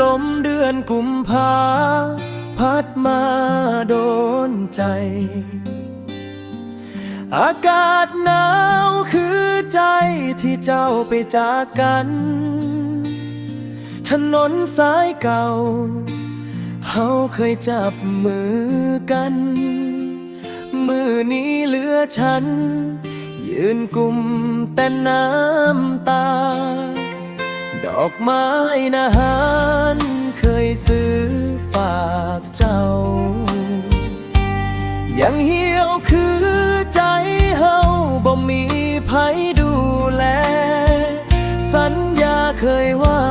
ลมเดือนกุมภาพัดมาโดนใจ อากาศหนาวคือใจที่เจ้าไปจากกัน ถนนสายเก่า เฮาเคยจับมือกัน มือนี้เหลือฉัน ยืนกุมแต่น้ำตา ดอกไม้นาหารเคยซื้อฝากเจ้า ยังเหี่ยวคือใจเฮาบ่มีไผดูแล สัญญาเคยว่า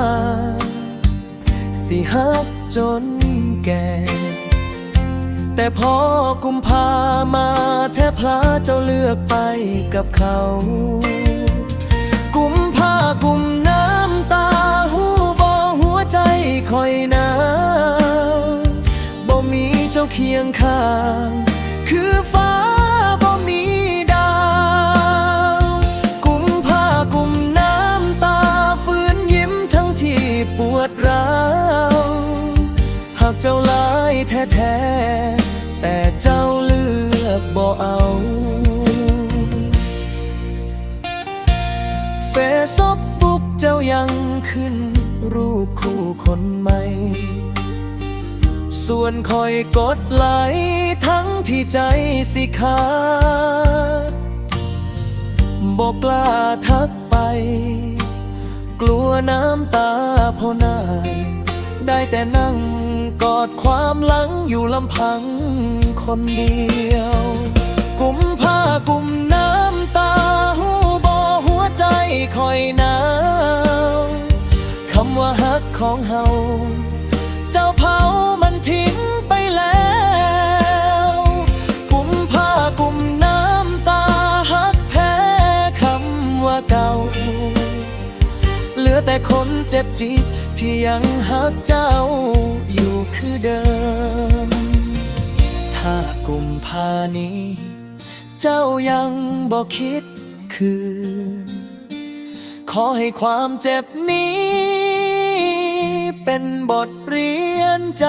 สิฮักจนแก่ แต่พอกุมภามาแทบพลาเจ้าเลือกไปกับเขา มีเจ้าเคียงข้าง คือฟ้าบ่มีดาว กุมภากุมน้ำตาฝืนยิ้มทั้งที่ปวดร้าว หากเจ้าลายแท้ๆ แต่เจ้าเลือกบ่เอาเฟซบุ๊กเจ้ายังขึ้นรูปคู่คนใหม่ ส่วนคอยกดไหลทั้งที่ใจสิขาดบอกกล้าทักไป กลัวน้ำตาพอนายได้แต่นั่งกอดความหลังอยู่ลำพังคนเดียว กุมผ้ากุมน้ำตาหูบอหัวใจคอยหนาวคำว่าฮักของเฮา เจ้าเผามันทิ้งไปแล้ว กุมผ้ากุมน้ำตาฮักแพ้คำว่าเก่า เหลือแต่คนเจ็บจิตที่ยังหักเจ้าอยู่คือเดิม ถ้ากุมภานี้ เจ้ายังบอกคิดคืน ขอให้ความเจ็บนี้ เป็นบทเรียนใจ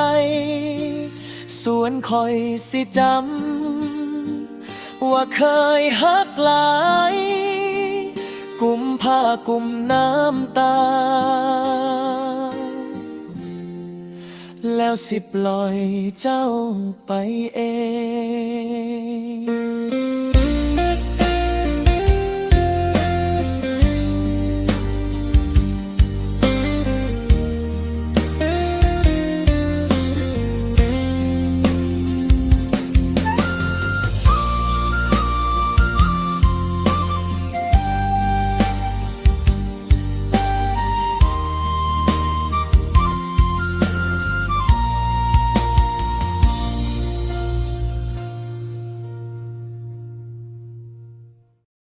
ส่วนคอยสิจำ ว่าเคยฮักหลาย กุมผ้ากุมน้ำตา แล้วสิปล่อยเจ้าไปเอง